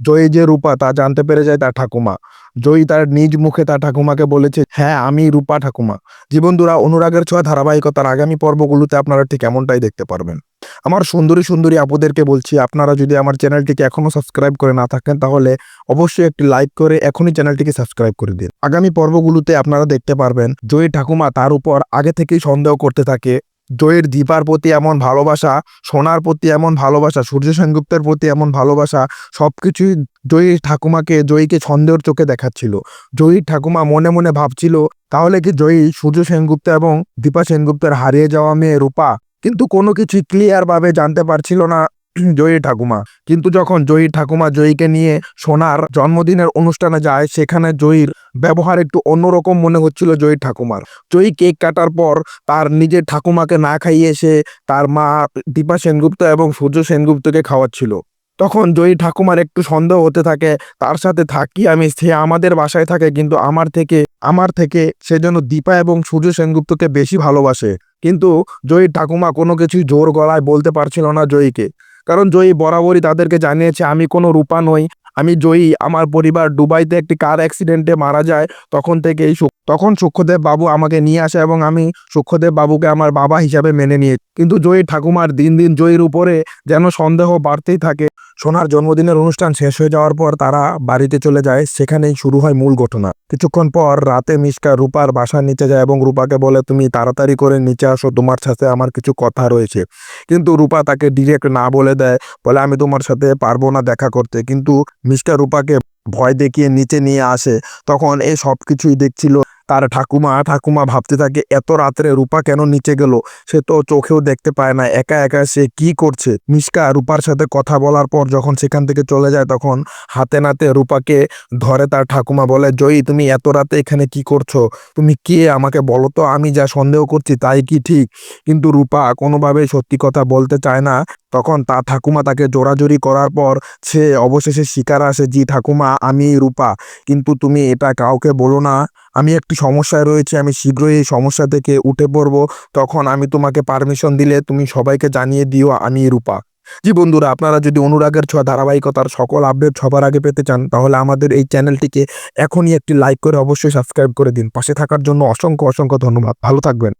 জয়ী যে রূপা, তা জানতে পেরে যায় তার ঠাকুমা। জয়ী তার নিজ মুখে তার ঠাকুমাকে বলেছে হ্যাঁ আমি রূপা ঠাকুমা। জীবনদুরা অনুরাগের ছোঁয়া ধারাবাহিকতার আগামী পর্বগুলোতে আপনারা ঠিক এমনটাই দেখতে পারবেন। আমার সুন্দরী সুন্দরী আপুদেরকে বলছি, আপনারা যদি আমার চ্যানেলটিকে এখনও সাবস্ক্রাইব করে না থাকেন, তাহলে অবশ্যই একটি লাইক করে এখনই চ্যানেলটিকে সাবস্ক্রাইব করে দিন। আগামী পর্বগুলোতে আপনারা দেখতে পারবেন, জয়ী ঠাকুমা তার উপর আগে থেকেই সন্দেহ করতে থাকে জয়ের দীপার প্রতি এমন ভালোবাসা, সোনার প্রতি এমন ভালোবাসা, সূর্য সেনগুপ্তের প্রতি এমন ভালোবাসা, সবকিছুই জয়ী ঠাকুমাকে জয়ীকে ছন্দের চোখে দেখাচ্ছিল। জয়ী ঠাকুমা মনে মনে ভাবছিল, তাহলে কি জয়ী সূর্য সেনগুপ্ত এবং দীপা সেনগুপ্তের হারিয়ে যাওয়া মেয়ে রূপা? কিন্তু কোনো কিছুই ক্লিয়ারভাবে জানতে পারছিল না জয়ী ঠাকুমা। কিন্তু যখন জয়ী ঠাকুমা জয়ীকে নিয়ে সোনার জন্মদিনের অনুষ্ঠানে যায়, সেখানে জয়ীর ব্যবহার একটু অন্যরকম মনে হচ্ছিল জয়ী ঠাকুমার। জয়ী কেক কাটার পর তার নিজের ঠাকুমাকে না খাইয়ে সে তার মা দীপা সেনগুপ্ত এবং সূর্য সেনগুপ্তকে খাওয়াচ্ছিল। তখন জয়ী ঠাকুমার একটু সন্দেহ হতে থাকে, তার সাথে থাকি আমি, সে আমাদের বাসায় থাকে কিন্তু আমার থেকে আমার থেকে সে যেন দীপা এবং সূর্য সেনগুপ্তকে বেশি ভালোবাসে। কিন্তু জয়ী ঠাকুমা কোনো কিছুই জোর গলায় বলতে পারছিল না জয়ীকে। কারণ জয়ী বরাবরই তাদেরকে জানিয়েছে, আমি কোনো রূপা নই আমি জয়ী, আমার পরিবার দুবাইতে একটি কার অ্যাক্সিডেন্টে মারা যায়, তখন থেকেই এই তখন সূক্ষ্মদেব বাবু আমাকে নিয়ে আসে এবং আমি সূক্ষ্মদেব বাবুকে আমার বাবা হিসাবে মেনে নিয়ে কিন্তু জয়ী ঠাকুমার দিন দিন জয়ীর উপরে যেন সন্দেহ বাড়তেই থাকে। সোনার জন্মদিনের অনুষ্ঠান শেষ হয়ে যাওয়ার পর তারা বাড়িতে চলে যায়। সেখানেই শুরু হয় মূল ঘটনা। কিছুক্ষণ পর রাতে মিশকা রূপার বাসার নিচে যায় এবং রূপাকে বলে, তুমি তাড়াতাড়ি করে নিচে আসো, তোমার সাথে আমার কিছু কথা রয়েছে। কিন্তু রূপা তাকে ডিরেক্ট না বলে দেয়, বলে, আমি তোমার সাথে পারব না দেখা করতে। কিন্তু মিস্টার রূপাকে ভয় দেখিয়ে নিচে নিয়ে আসে। তখন এই সব কিছুই দেখছিল তার ঠাকুমা ঠাকুমা ভাবতে থাকে, এত রাত্রে রূপা কেন নিচে গেল? সে তো চোখেও দেখতে পায় না। একা একা সে কি করছে? মিশকা রূপার সাথে কথা বলার পর যখন সেখান থেকে চলে যায়, তখন হাতে নাতে রূপাকে ধরে, তার ঠাকুমা বলে, জয়ী, তুমি এত রাতে এখানে কি করছ? তুমি কে? আমাকে বলো তো, আমি যা সন্দেহ করছি তাই কি ঠিক? কিন্তু রূপা কোনোভাবেই সত্যি কথা বলতে চায় না। তখন তার ঠাকুমা তাকে জোরাজোরি করার পর সে অবশেষে শিকার আসে, জি, ঠাকুমা আমি রূপা। কিন্তু তুমি এটা কাউকে বলো না। আমি একটি সমস্যায় রয়েছে, আমি শীঘ্রই এই সমস্যা থেকে উঠে পড়ব। তখন আমি তোমাকে পারমিশন দিলে তুমি সবাইকে জানিয়ে দিও, আমি রূপা। জি বন্ধুরা, আপনারা যদি অনুরাগের ছোঁয়া ধারাবাহিকতার সকল আপডেট সবার আগে পেতে চান, তাহলে আমাদের এই চ্যানেলটিকে এখনই একটি লাইক করে অবশ্যই সাবস্ক্রাইব করে দিন। পাশে থাকার জন্য অসংখ্য অসংখ্য ধন্যবাদ। ভালো থাকবেন।